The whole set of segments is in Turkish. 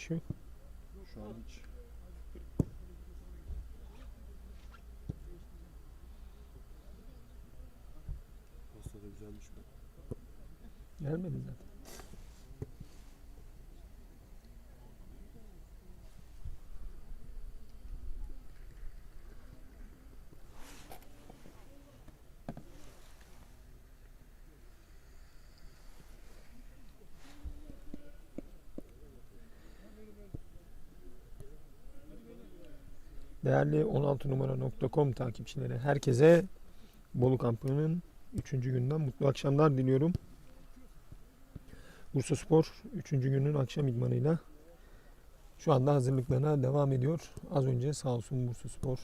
şey yok. Şu an hiç. Pasta da güzelmiş bu. Gelmedi zaten. Değerli 16 numara.com takipçileri herkese Bolu kampının 3. günden mutlu akşamlar diliyorum. Bursa Spor 3. günün akşam idmanıyla şu anda hazırlıklarına devam ediyor. Az önce sağ olsun Bursa Spor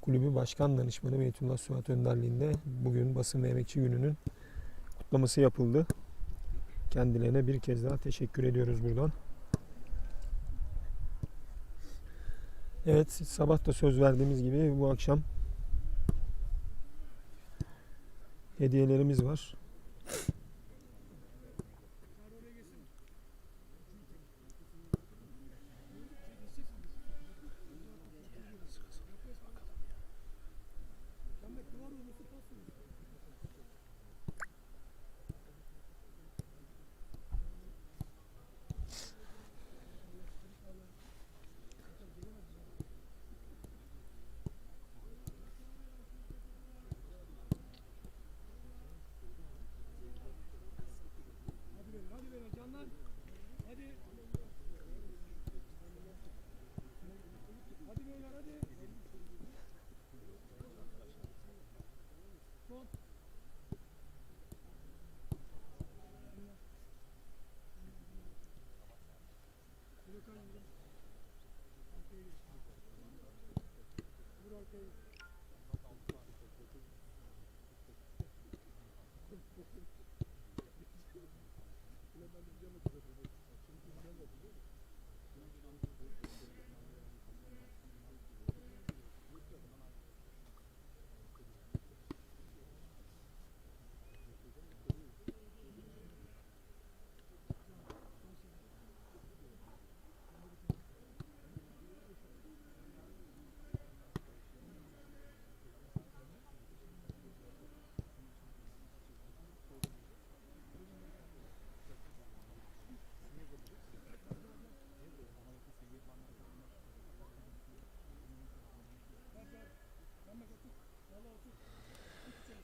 Kulübü Başkan Danışmanı Beytullah Suat önderliğinde bugün basın ve emekçi gününün kutlaması yapıldı. Kendilerine bir kez daha teşekkür ediyoruz buradan. Evet sabah da söz verdiğimiz gibi bu akşam hediyelerimiz var.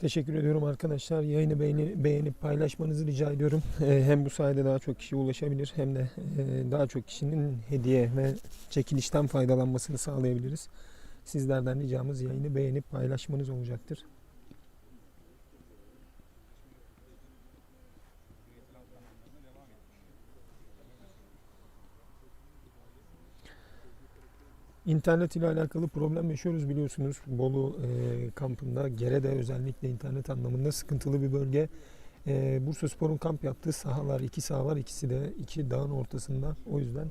Teşekkür ediyorum arkadaşlar. Yayını beğeni, beğenip paylaşmanızı rica ediyorum. Ee, hem bu sayede daha çok kişi ulaşabilir hem de e, daha çok kişinin hediye ve çekilişten faydalanmasını sağlayabiliriz. Sizlerden ricamız yayını beğenip paylaşmanız olacaktır. İnternet ile alakalı problem yaşıyoruz biliyorsunuz. Bolu e, kampında Gere'de özellikle internet anlamında sıkıntılı bir bölge. E, Bursa Spor'un kamp yaptığı sahalar, iki saha var. ikisi de iki dağın ortasında. O yüzden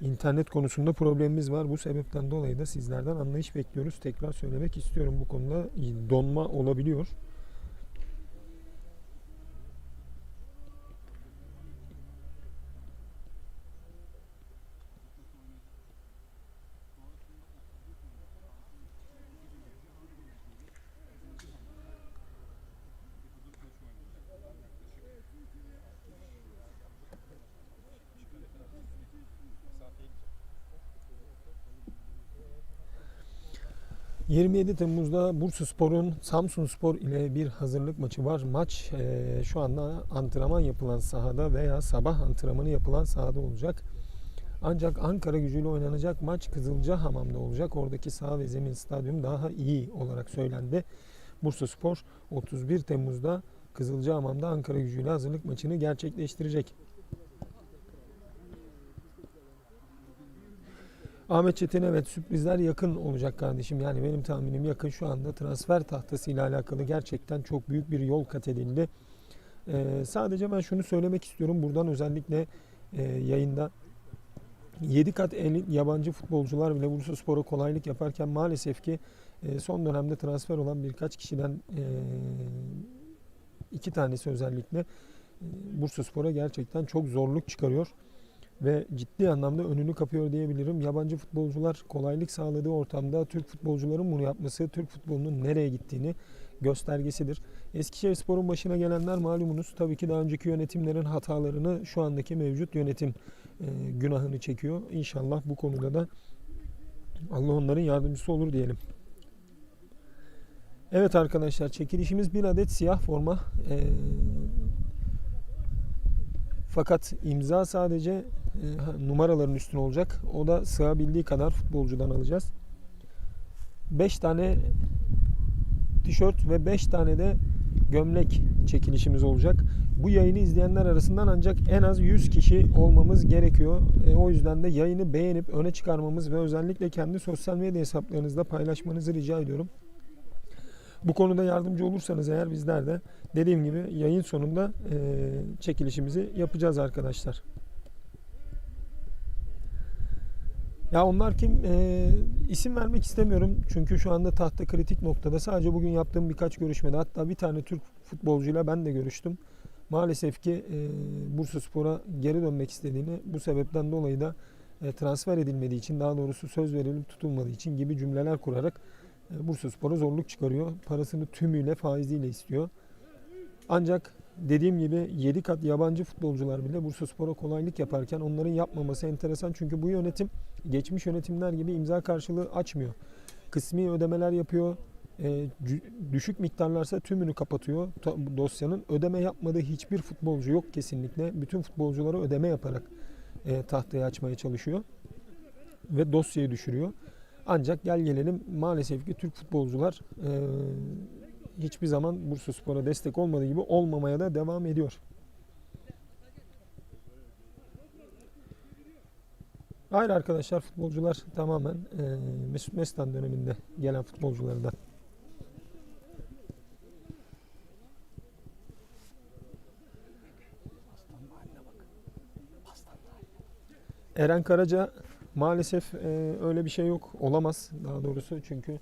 internet konusunda problemimiz var. Bu sebepten dolayı da sizlerden anlayış bekliyoruz. Tekrar söylemek istiyorum bu konuda donma olabiliyor. 27 Temmuz'da Bursa Spor'un Samsun Spor ile bir hazırlık maçı var. Maç eee, şu anda antrenman yapılan sahada veya sabah antrenmanı yapılan sahada olacak. Ancak Ankara gücüyle oynanacak maç Kızılcahamam'da olacak. Oradaki saha ve zemin stadyum daha iyi olarak söylendi. Bursa Spor 31 Temmuz'da Kızılcahamam'da Ankara gücüyle hazırlık maçını gerçekleştirecek. Ahmet Çetin evet sürprizler yakın olacak kardeşim. Yani benim tahminim yakın şu anda transfer tahtasıyla alakalı gerçekten çok büyük bir yol kat edildi. Ee, sadece ben şunu söylemek istiyorum. Buradan özellikle e, yayında 7 kat el, yabancı futbolcular bile Bursa Spor'a kolaylık yaparken maalesef ki e, son dönemde transfer olan birkaç kişiden e, iki tanesi özellikle e, Bursaspor'a gerçekten çok zorluk çıkarıyor ve ciddi anlamda önünü kapıyor diyebilirim. Yabancı futbolcular kolaylık sağladığı ortamda Türk futbolcuların bunu yapması Türk futbolunun nereye gittiğini göstergesidir. Eskişehirspor'un başına gelenler malumunuz tabii ki daha önceki yönetimlerin hatalarını şu andaki mevcut yönetim e, günahını çekiyor. İnşallah bu konuda da Allah onların yardımcısı olur diyelim. Evet arkadaşlar çekilişimiz bir adet siyah forma. Ee, fakat imza sadece e, numaraların üstüne olacak. O da sığabildiği kadar futbolcudan alacağız. 5 tane tişört ve 5 tane de gömlek çekilişimiz olacak. Bu yayını izleyenler arasından ancak en az 100 kişi olmamız gerekiyor. E, o yüzden de yayını beğenip öne çıkarmamız ve özellikle kendi sosyal medya hesaplarınızda paylaşmanızı rica ediyorum. Bu konuda yardımcı olursanız eğer bizler de dediğim gibi yayın sonunda e, çekilişimizi yapacağız arkadaşlar. Ya onlar kim? E, isim vermek istemiyorum. Çünkü şu anda tahta kritik noktada. Sadece bugün yaptığım birkaç görüşmede hatta bir tane Türk futbolcuyla ben de görüştüm. Maalesef ki e, Bursaspor'a geri dönmek istediğini bu sebepten dolayı da e, transfer edilmediği için daha doğrusu söz verilip tutulmadığı için gibi cümleler kurarak e, Bursaspor'a zorluk çıkarıyor. Parasını tümüyle faiziyle istiyor. Ancak dediğim gibi 7 kat yabancı futbolcular bile Bursaspor'a kolaylık yaparken onların yapmaması enteresan. Çünkü bu yönetim geçmiş yönetimler gibi imza karşılığı açmıyor. Kısmi ödemeler yapıyor. E, düşük miktarlarsa tümünü kapatıyor. Dosyanın ödeme yapmadığı hiçbir futbolcu yok kesinlikle. Bütün futbolculara ödeme yaparak e, tahtayı açmaya çalışıyor. Ve dosyayı düşürüyor. Ancak gel gelelim maalesef ki Türk futbolcular e, hiçbir zaman Bursaspor'a destek olmadığı gibi olmamaya da devam ediyor. Hayır arkadaşlar futbolcular tamamen e, Mesut Mestan döneminde gelen futbolculardan. Eren Karaca maalesef e, öyle bir şey yok. Olamaz daha doğrusu çünkü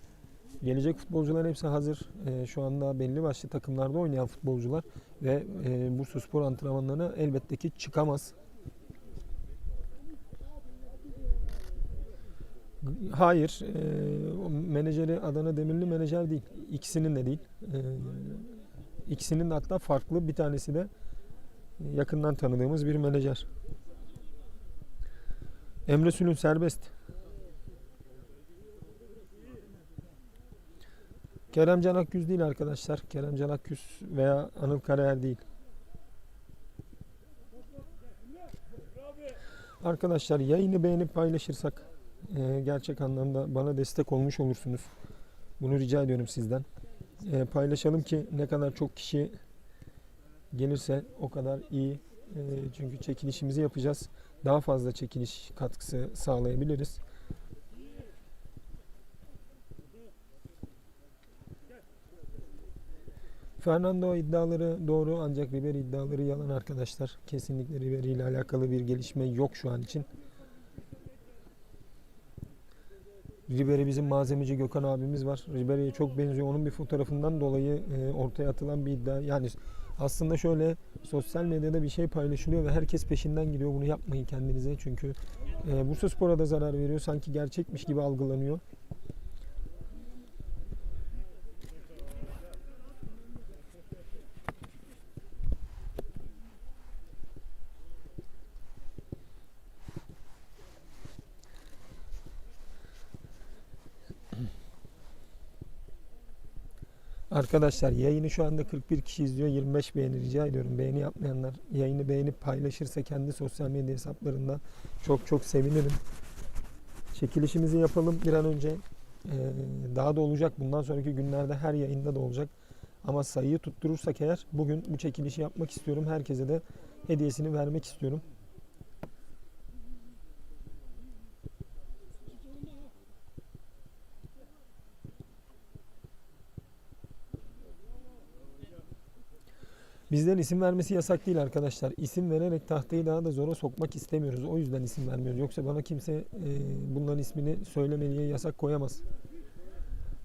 gelecek futbolcuların hepsi hazır. E, şu anda belli başlı takımlarda oynayan futbolcular ve e, Bursaspor antrenmanlarına elbette ki çıkamaz. Hayır, e, menajeri Adana Demirli menajer değil. İkisinin de değil. E, ikisinin de hatta farklı bir tanesi de yakından tanıdığımız bir menajer. Emre Sülün serbest. Kerem Can Akgüz değil arkadaşlar. Kerem Can Akgüz veya Anıl Karayer değil. Arkadaşlar yayını beğenip paylaşırsak e, gerçek anlamda bana destek olmuş olursunuz. Bunu rica ediyorum sizden. E, paylaşalım ki ne kadar çok kişi gelirse o kadar iyi. E, çünkü çekilişimizi yapacağız. Daha fazla çekiliş katkısı sağlayabiliriz. Fernando iddiaları doğru ancak Ribery iddiaları yalan arkadaşlar. Kesinlikle Ribery ile alakalı bir gelişme yok şu an için. Ribery bizim malzemeci Gökhan abimiz var. Ribery'e çok benziyor. Onun bir fotoğrafından dolayı e, ortaya atılan bir iddia. Yani aslında şöyle sosyal medyada bir şey paylaşılıyor ve herkes peşinden gidiyor. Bunu yapmayın kendinize çünkü e, Bursaspor'a da zarar veriyor. Sanki gerçekmiş gibi algılanıyor. Arkadaşlar yayını şu anda 41 kişi izliyor. 25 beğeni rica ediyorum. Beğeni yapmayanlar yayını beğenip paylaşırsa kendi sosyal medya hesaplarında çok çok sevinirim. Çekilişimizi yapalım bir an önce. Ee, daha da olacak. Bundan sonraki günlerde her yayında da olacak. Ama sayıyı tutturursak eğer bugün bu çekilişi yapmak istiyorum. Herkese de hediyesini vermek istiyorum. Bizden isim vermesi yasak değil arkadaşlar. İsim vererek tahtayı daha da zora sokmak istemiyoruz. O yüzden isim vermiyoruz. Yoksa bana kimse e, bunların ismini söyleme diye yasak koyamaz.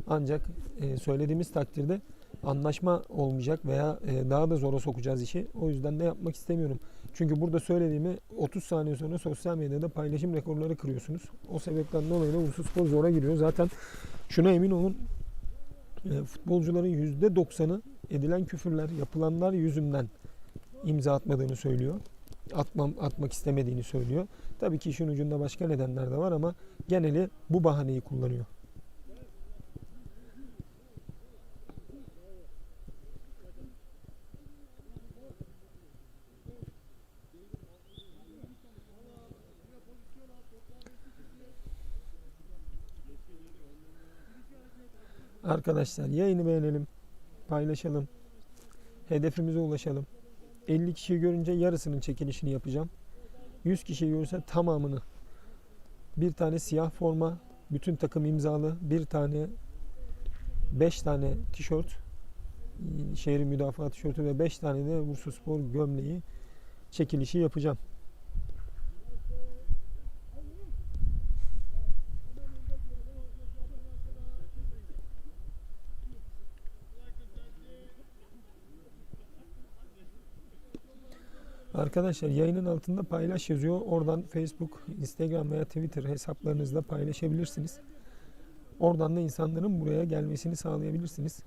Ancak e, söylediğimiz takdirde anlaşma olmayacak veya e, daha da zora sokacağız işi. O yüzden de yapmak istemiyorum. Çünkü burada söylediğimi 30 saniye sonra sosyal medyada paylaşım rekorları kırıyorsunuz. O sebepten dolayı da Ursu Spor zora giriyor. Zaten şuna emin olun e, futbolcuların %90'ı edilen küfürler, yapılanlar yüzünden imza atmadığını söylüyor. Atmam, atmak istemediğini söylüyor. Tabii ki işin ucunda başka nedenler de var ama geneli bu bahaneyi kullanıyor. Arkadaşlar yayını beğenelim, paylaşalım, hedefimize ulaşalım. 50 kişiyi görünce yarısının çekilişini yapacağım. 100 kişi görürse tamamını. Bir tane siyah forma, bütün takım imzalı, bir tane 5 tane tişört, şehrin müdafaa tişörtü ve 5 tane de Bursa Spor gömleği çekilişi yapacağım. Arkadaşlar yayının altında paylaş yazıyor. Oradan Facebook, Instagram veya Twitter hesaplarınızda paylaşabilirsiniz. Oradan da insanların buraya gelmesini sağlayabilirsiniz.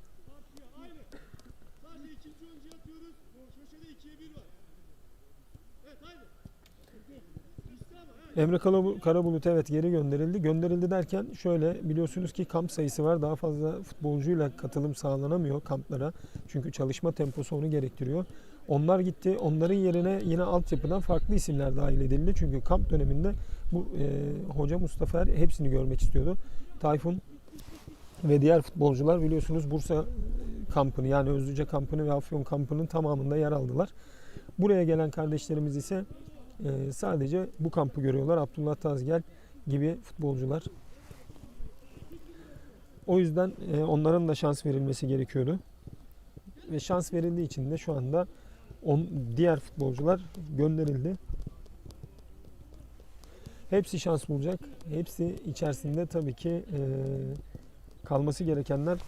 Emre Karabu- Karabulut evet geri gönderildi. Gönderildi derken şöyle biliyorsunuz ki kamp sayısı var. Daha fazla futbolcuyla katılım sağlanamıyor kamplara. Çünkü çalışma temposu onu gerektiriyor. Onlar gitti. Onların yerine yine altyapıdan farklı isimler dahil edildi. Çünkü kamp döneminde bu e, hoca Mustafa Er hepsini görmek istiyordu. Tayfun ve diğer futbolcular biliyorsunuz Bursa kampını yani Özlüce kampını ve Afyon kampının tamamında yer aldılar. Buraya gelen kardeşlerimiz ise e, sadece bu kampı görüyorlar. Abdullah Tazgel gibi futbolcular. O yüzden e, onların da şans verilmesi gerekiyordu. Ve şans verildiği için de şu anda on, diğer futbolcular gönderildi. Hepsi şans bulacak. Hepsi içerisinde tabii ki e, kalması gerekenler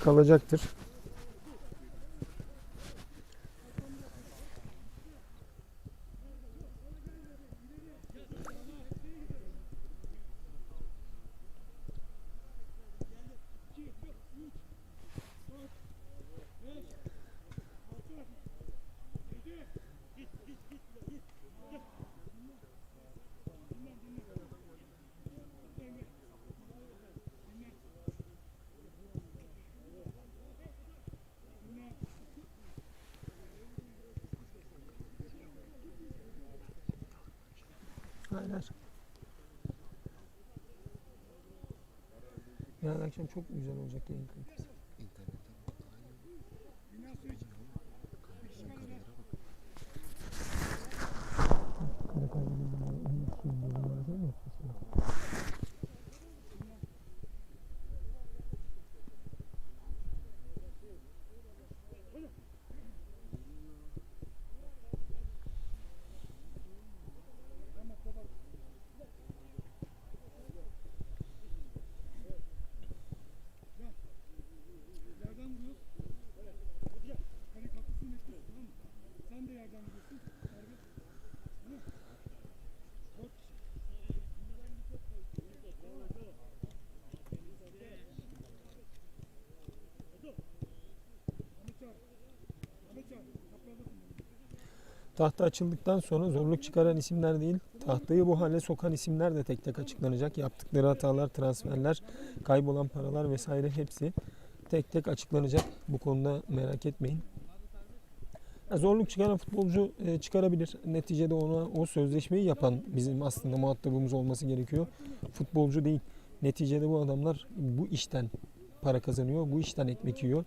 kalacaktır. Aynen. Yarın akşam çok güzel olacak yayın kalitesi. Kişinin yorumları Tahta açıldıktan sonra zorluk çıkaran isimler değil, tahtayı bu hale sokan isimler de tek tek açıklanacak. Yaptıkları hatalar, transferler, kaybolan paralar vesaire hepsi tek tek açıklanacak. Bu konuda merak etmeyin. Zorluk çıkaran futbolcu e, çıkarabilir. Neticede ona o sözleşmeyi yapan bizim aslında muhatabımız olması gerekiyor. Futbolcu değil. Neticede bu adamlar bu işten para kazanıyor, bu işten ekmek yiyor.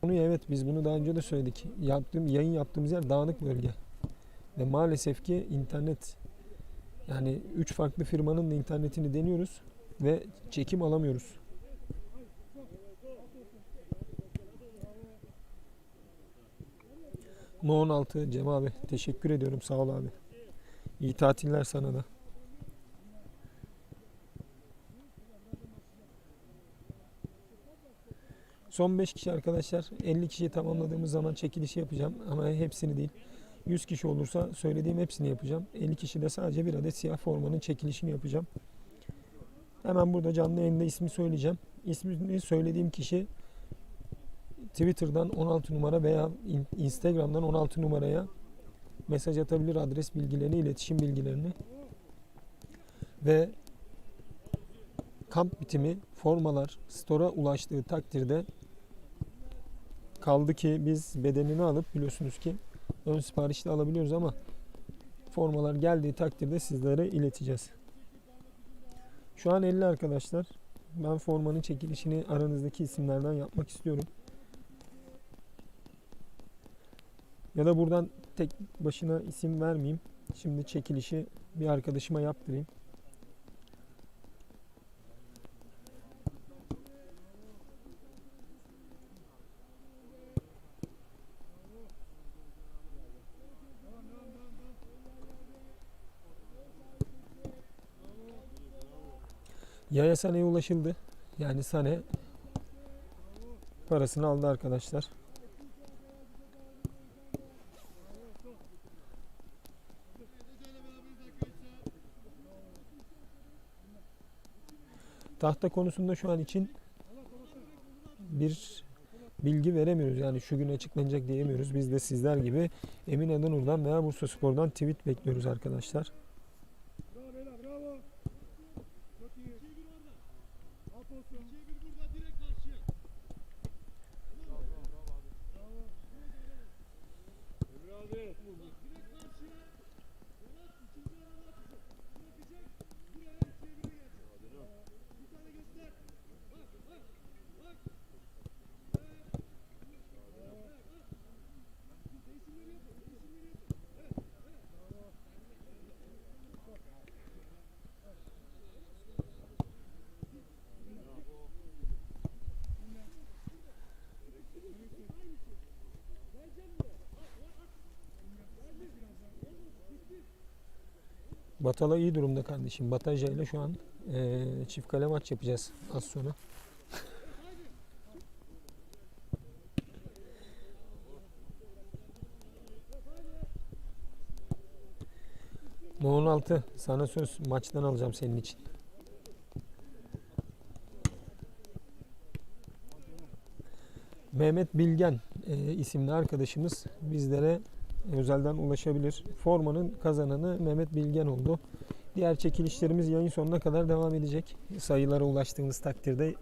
Konuyu evet biz bunu daha önce de söyledik. Yaptığım yayın yaptığımız yer dağınık bölge. Ve maalesef ki internet yani üç farklı firmanın da internetini deniyoruz ve çekim alamıyoruz. No 16 Cem abi teşekkür ediyorum sağ ol abi. İyi tatiller sana da. Son 5 kişi arkadaşlar 50 kişiyi tamamladığımız zaman çekilişi yapacağım ama hepsini değil. 100 kişi olursa söylediğim hepsini yapacağım. 50 kişi de sadece bir adet siyah formanın çekilişini yapacağım. Hemen burada canlı yayında ismi söyleyeceğim. İsmini söylediğim kişi Twitter'dan 16 numara veya in- Instagram'dan 16 numaraya mesaj atabilir adres bilgilerini, iletişim bilgilerini ve kamp bitimi formalar store'a ulaştığı takdirde kaldı ki biz bedenini alıp biliyorsunuz ki ön siparişte alabiliyoruz ama formalar geldiği takdirde sizlere ileteceğiz. Şu an 50 arkadaşlar. Ben formanın çekilişini aranızdaki isimlerden yapmak istiyorum. Ya da buradan tek başına isim vermeyeyim. Şimdi çekilişi bir arkadaşıma yaptırayım. Yaya Sane'ye ulaşıldı. Yani Sane parasını aldı arkadaşlar. Tahta konusunda şu an için bir bilgi veremiyoruz. Yani şu gün açıklanacak diyemiyoruz. Biz de sizler gibi Emin Adanur'dan veya Bursa Spor'dan tweet bekliyoruz arkadaşlar. Batala iyi durumda kardeşim. Bataja ile şu an eee, çift kale maç yapacağız az sonra. No 16 sana söz maçtan alacağım senin için. Mehmet Bilgen eee, isimli arkadaşımız bizlere özelden ulaşabilir. Formanın kazananı Mehmet Bilgen oldu. Diğer çekilişlerimiz yayın sonuna kadar devam edecek. Sayılara ulaştığımız takdirde.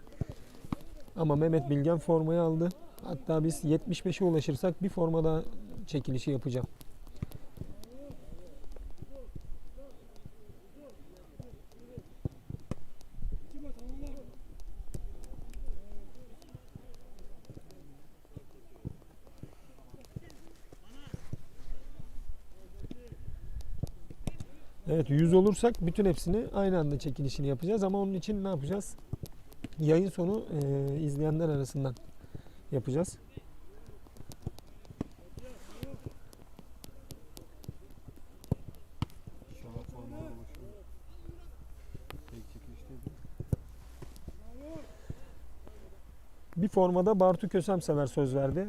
Ama Mehmet Bilgen formayı aldı. Hatta biz 75'e ulaşırsak bir forma daha çekilişi yapacağım. İki maç tamamlar. Evet 100 olursak bütün hepsini aynı anda çekilişini yapacağız ama onun için ne yapacağız? Yayın sonu eee, izleyenler arasından yapacağız. Bir formada Bartu Kösemsever söz verdi.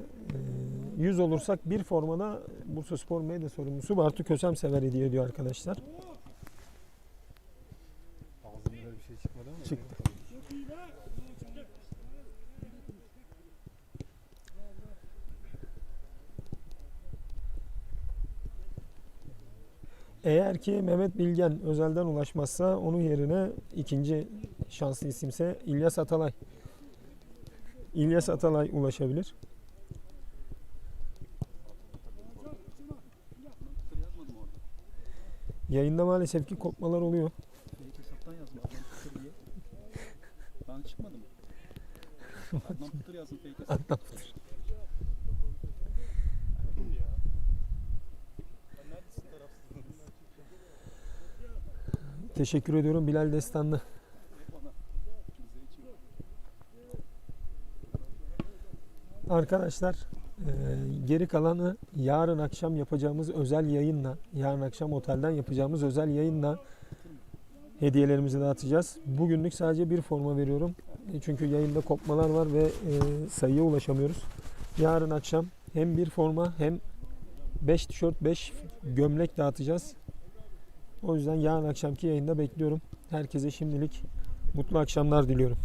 Ee, 100 olursak bir formada Bursa Spor Medya sorumlusu Bartu Kösemsever hediye ediyor arkadaşlar. Ağzımda böyle bir şey çıkmadı ama. Çıktı. Çok iyi be. Bravo Çağrı. Eğer ki Mehmet Bilgen özelden ulaşmazsa onun yerine ikinci şanslı isimse İlyas Atalay. İlyas Atalay ulaşabilir. Yayında maalesef ki kopmalar oluyor. Pıtır. Ben çıkmadım. Adnan Pıtır fake hesap. Adnan Teşekkür ediyorum Bilal Destanlı. Arkadaşlar e, geri kalanı yarın akşam yapacağımız özel yayınla, yarın akşam otelden yapacağımız özel yayınla hediyelerimizi dağıtacağız. Bugünlük sadece bir forma veriyorum. E, Çünkü yayında kopmalar var ve e, sayıya ulaşamıyoruz. Yarın akşam hem bir forma hem 5 tişört 5 gömlek dağıtacağız. O yüzden yarın akşamki yayında bekliyorum. Herkese şimdilik mutlu akşamlar diliyorum.